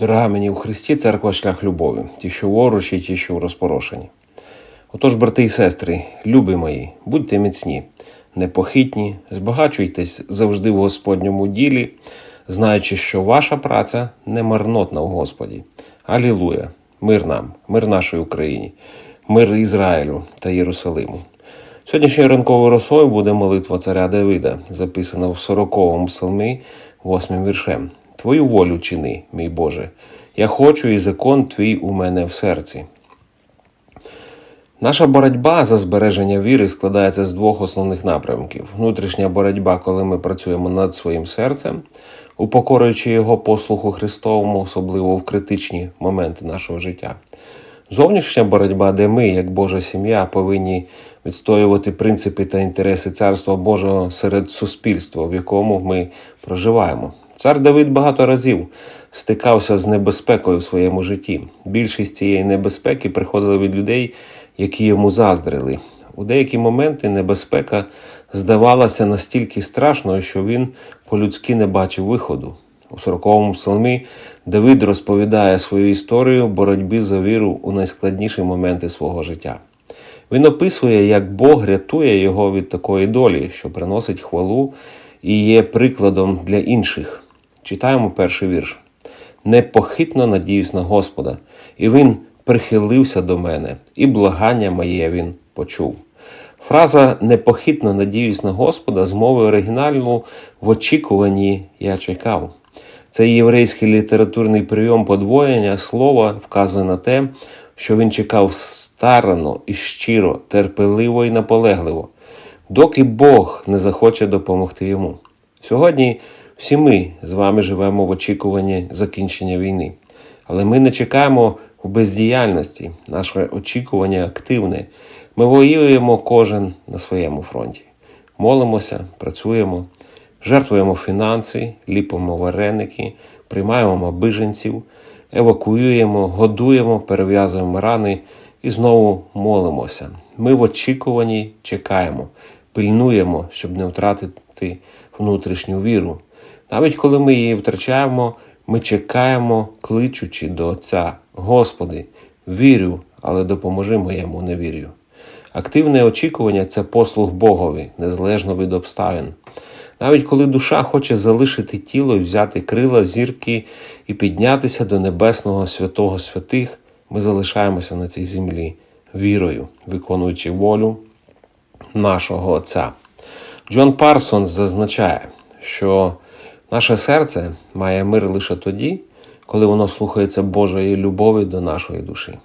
Дорога мені у Христі, церква шлях любові, ті, що ворожі, і ті, що в розпорошені. Отож, брати і сестри, любі мої, будьте міцні, непохитні, збагачуйтесь завжди в Господньому ділі, знаючи, що ваша праця не марнотна у Господі. Алілуя! Мир нам, мир нашій Україні, мир Ізраїлю та Єрусалиму. Сьогоднішньою ранковою росою буде молитва царя Давида, записана в 40-му псалмі, 8 віршем. Твою волю чини, мій Боже. Я хочу, і закон твій у мене в серці. Наша боротьба за збереження віри складається з двох основних напрямків: внутрішня боротьба, коли ми працюємо над своїм серцем, упокорюючи його послуху Христовому, особливо в критичні моменти нашого життя. Зовнішня боротьба, де ми, як Божа сім'я, повинні відстоювати принципи та інтереси Царства Божого серед суспільства, в якому ми проживаємо. Цар Давид багато разів стикався з небезпекою в своєму житті. Більшість цієї небезпеки приходила від людей, які йому заздрили. У деякі моменти небезпека здавалася настільки страшною, що він по-людськи не бачив виходу. У 40-му псалмі Давид розповідає свою історію боротьби за віру у найскладніші моменти свого життя. Він описує, як Бог рятує його від такої долі, що приносить хвалу і є прикладом для інших. Читаємо перший вірш. Непохитно надіюсь на Господа, і він прихилився до мене, і благання моє він почув. Фраза непохитно надіюсь на Господа з мови оригінальну в очікуванні я чекав. Цей єврейський літературний прийом подвоєння слова вказує на те, що він чекав старано і щиро, терпеливо і наполегливо, доки Бог не захоче допомогти йому. Сьогодні всі ми з вами живемо в очікуванні закінчення війни, але ми не чекаємо в бездіяльності. Наше очікування активне. Ми воюємо кожен на своєму фронті. Молимося, працюємо, жертвуємо фінанси, ліпимо вареники, приймаємо биженців, евакуюємо, годуємо, перев'язуємо рани і знову молимося. Ми в очікуванні чекаємо, пильнуємо, щоб не втратити внутрішню віру. Навіть коли ми її втрачаємо, ми чекаємо, кличучи до Отця, Господи, вірю, але допоможи моєму невір'ю. Активне очікування це послуг Богові, незалежно від обставин. Навіть коли душа хоче залишити тіло і взяти крила, зірки і піднятися до небесного святого святих, ми залишаємося на цій землі вірою, виконуючи волю нашого Отця. Джон Парсон зазначає, що наше серце має мир лише тоді, коли воно слухається Божої любові до нашої душі.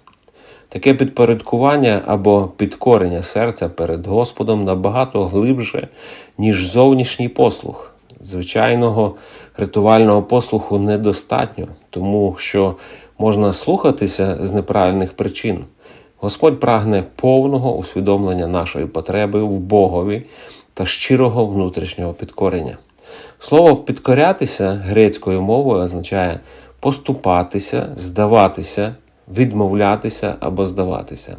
Таке підпорядкування або підкорення серця перед Господом набагато глибше, ніж зовнішній послух. Звичайного ритуального послуху недостатньо, тому що можна слухатися з неправильних причин. Господь прагне повного усвідомлення нашої потреби в Богові та щирого внутрішнього підкорення. Слово підкорятися грецькою мовою означає поступатися, здаватися, відмовлятися або здаватися.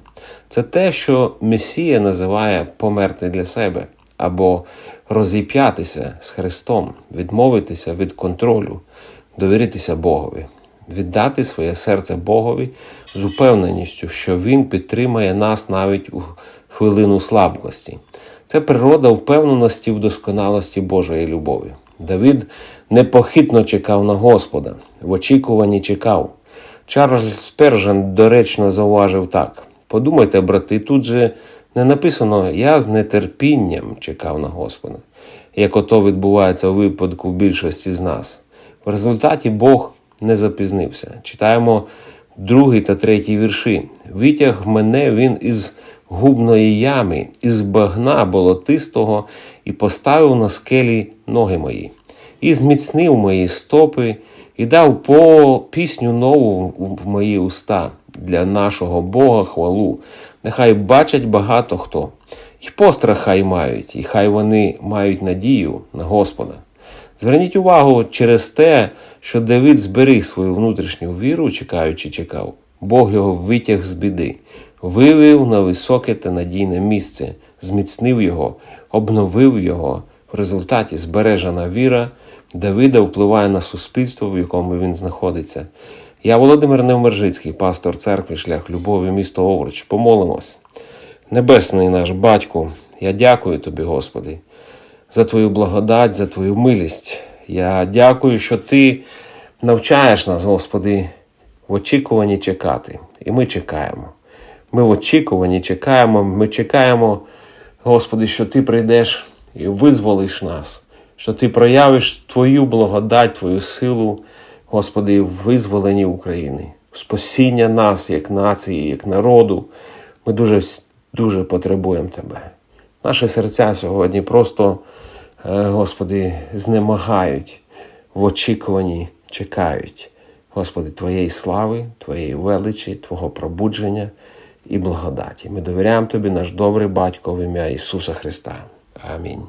Це те, що Месія називає померти для себе або розіп'ятися з Христом, відмовитися від контролю, довіритися Богові, віддати своє серце Богові з упевненістю, що Він підтримає нас навіть у хвилину слабкості. Це природа впевненості в досконалості Божої любові. Давид непохитно чекав на Господа, в очікуванні чекав. Чарльз Спержен доречно зауважив так: подумайте, брати, тут же не написано Я з нетерпінням чекав на Господа, як ото відбувається у випадку більшості з нас. В результаті Бог не запізнився. Читаємо другий та третій вірші. Витяг мене він із губної ями, із багна болотистого, і поставив на скелі ноги мої, і зміцнив мої стопи, і дав по пісню нову в мої уста для нашого Бога хвалу. Нехай бачать багато хто, і пострах хай мають, і хай вони мають надію на Господа. Зверніть увагу через те, що Давид зберіг свою внутрішню віру, чекаючи, чекав. Бог його витяг з біди, вивів на високе та надійне місце, зміцнив його, обновив його. В результаті збережена віра Давида впливає на суспільство, в якому він знаходиться. Я Володимир Невмержицький, пастор церкви, шлях любові, місто Овруч. Помолимось. Небесний наш батьку, я дякую тобі, Господи, за твою благодать, за твою милість. Я дякую, що ти навчаєш нас, Господи, в очікуванні чекати. І ми чекаємо. Ми в очікуванні чекаємо, ми чекаємо, Господи, що Ти прийдеш і визволиш нас, що Ти проявиш Твою благодать, Твою силу, Господи, в визволенні України, спасіння нас, як нації, як народу. Ми дуже, дуже потребуємо Тебе. Наші серця сьогодні просто, е, Господи, знемагають в очікуванні, чекають. Господи, Твоєї слави, Твоєї величі, Твого пробудження і благодаті. Ми довіряємо Тобі, наш добрий батько, в ім'я Ісуса Христа. Амінь.